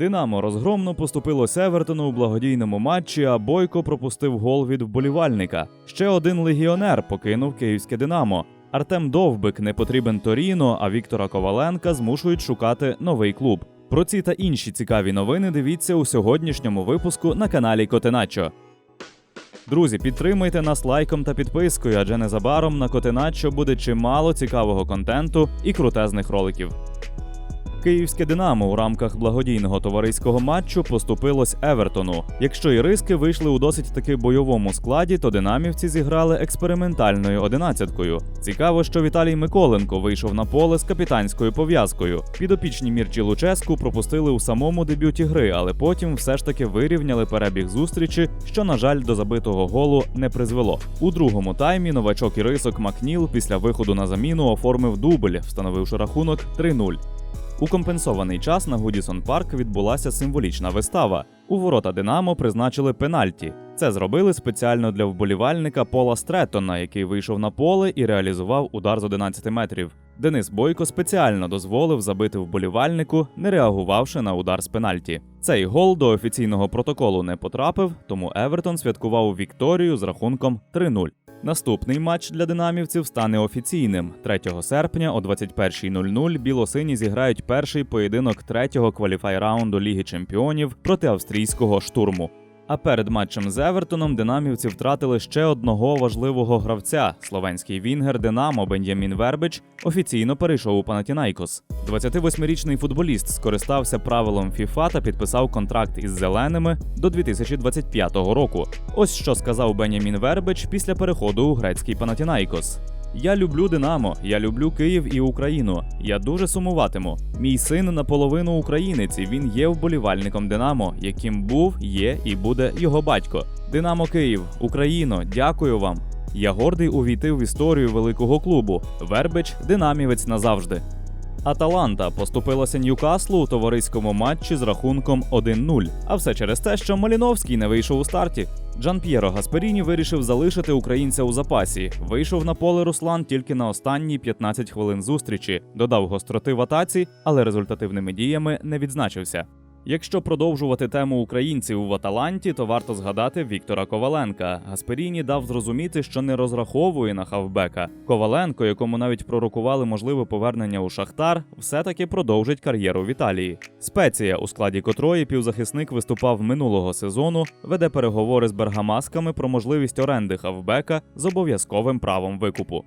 Динамо розгромно поступило Севертону у благодійному матчі, а Бойко пропустив гол від вболівальника. Ще один легіонер покинув київське Динамо. Артем Довбик не потрібен Торіно, а Віктора Коваленка змушують шукати новий клуб. Про ці та інші цікаві новини дивіться у сьогоднішньому випуску на каналі Котеначо. Друзі, підтримуйте нас лайком та підпискою, адже незабаром на Котеначо буде чимало цікавого контенту і крутезних роликів. Київське Динамо у рамках благодійного товариського матчу поступилось Евертону. Якщо іриски вийшли у досить таки бойовому складі, то динамівці зіграли експериментальною одинадцяткою. Цікаво, що Віталій Миколенко вийшов на поле з капітанською пов'язкою. Підопічні Мірчі Луческу пропустили у самому дебюті гри, але потім все ж таки вирівняли перебіг зустрічі, що, на жаль, до забитого голу не призвело. У другому таймі новачок ірисок Макніл після виходу на заміну оформив дубль, встановивши рахунок 3-0. У компенсований час на Гудісон Парк відбулася символічна вистава. У ворота Динамо призначили пенальті. Це зробили спеціально для вболівальника Пола Стретона, який вийшов на поле і реалізував удар з 11 метрів. Денис Бойко спеціально дозволив забити вболівальнику, не реагувавши на удар з пенальті. Цей гол до офіційного протоколу не потрапив, тому Евертон святкував вікторію з рахунком 3-0. Наступний матч для динамівців стане офіційним. 3 серпня о 21.00 білосині зіграють перший поєдинок третього кваліфай-раунду Ліги Чемпіонів проти австрійського штурму. А перед матчем з Евертоном динамівці втратили ще одного важливого гравця. Словенський вінгер Динамо Бен'ямін Вербич офіційно перейшов у Панатінайкос. 28-річний футболіст скористався правилом FIFA та підписав контракт із зеленими до 2025 року. Ось що сказав Бен'ямін Вербич після переходу у грецький Панатінайкос. Я люблю Динамо, я люблю Київ і Україну. Я дуже сумуватиму. Мій син наполовину українець. і Він є вболівальником Динамо, яким був, є і буде його батько. Динамо Київ, Україно, дякую вам. Я гордий увійти в історію великого клубу. Вербич динамівець назавжди. Аталанта поступилася Ньюкаслу у товариському матчі з рахунком 1-0. А все через те, що Маліновський не вийшов у старті. Джан П'єро Гасперіні вирішив залишити українця у запасі. Вийшов на поле Руслан тільки на останні 15 хвилин зустрічі, додав гостроти в атаці, але результативними діями не відзначився. Якщо продовжувати тему українців в Аталанті, то варто згадати Віктора Коваленка. Гасперіні дав зрозуміти, що не розраховує на хавбека. Коваленко, якому навіть пророкували можливе повернення у Шахтар, все-таки продовжить кар'єру в Італії. Спеція, у складі котрої півзахисник виступав минулого сезону, веде переговори з бергамасками про можливість оренди хавбека з обов'язковим правом викупу.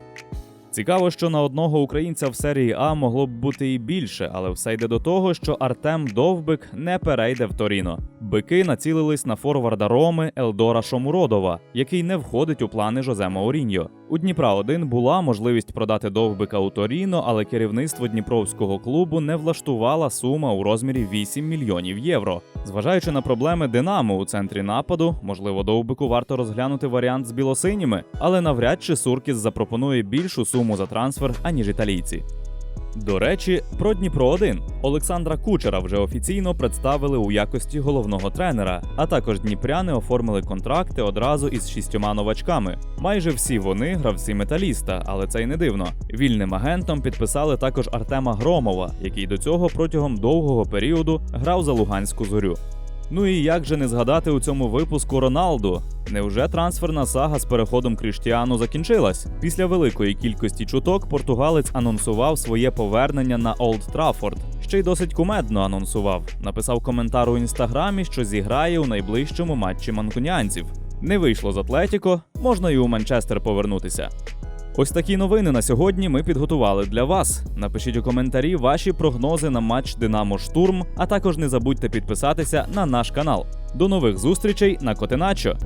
Цікаво, що на одного українця в серії А могло б бути і більше, але все йде до того, що Артем Довбик не перейде в Торіно. Бики націлились на форварда Роми Елдора Шомуродова, який не входить у плани Жозе Мауріньо. У Дніпра 1 була можливість продати Довбика у Торіно, але керівництво дніпровського клубу не влаштувала сума у розмірі 8 мільйонів євро. Зважаючи на проблеми Динамо у центрі нападу, можливо, Довбику варто розглянути варіант з білосиніми, але навряд чи Суркіс запропонує більшу суму за трансфер, аніж італійці. До речі, про Дніпро 1 Олександра Кучера вже офіційно представили у якості головного тренера, а також дніпряни оформили контракти одразу із шістьома новачками. Майже всі вони гравці металіста, але це й не дивно. Вільним агентом підписали також Артема Громова, який до цього протягом довгого періоду грав за Луганську зорю. Ну і як же не згадати у цьому випуску Роналду? Невже трансферна сага з переходом Кріштіану закінчилась? Після великої кількості чуток португалець анонсував своє повернення на Олд Траффорд. Ще й досить кумедно анонсував. Написав коментар у інстаграмі, що зіграє у найближчому матчі манкунянців. Не вийшло з Атлетіко, можна і у Манчестер повернутися. Ось такі новини на сьогодні ми підготували для вас. Напишіть у коментарі ваші прогнози на матч Динамо Штурм, а також не забудьте підписатися на наш канал. До нових зустрічей на Котеначо!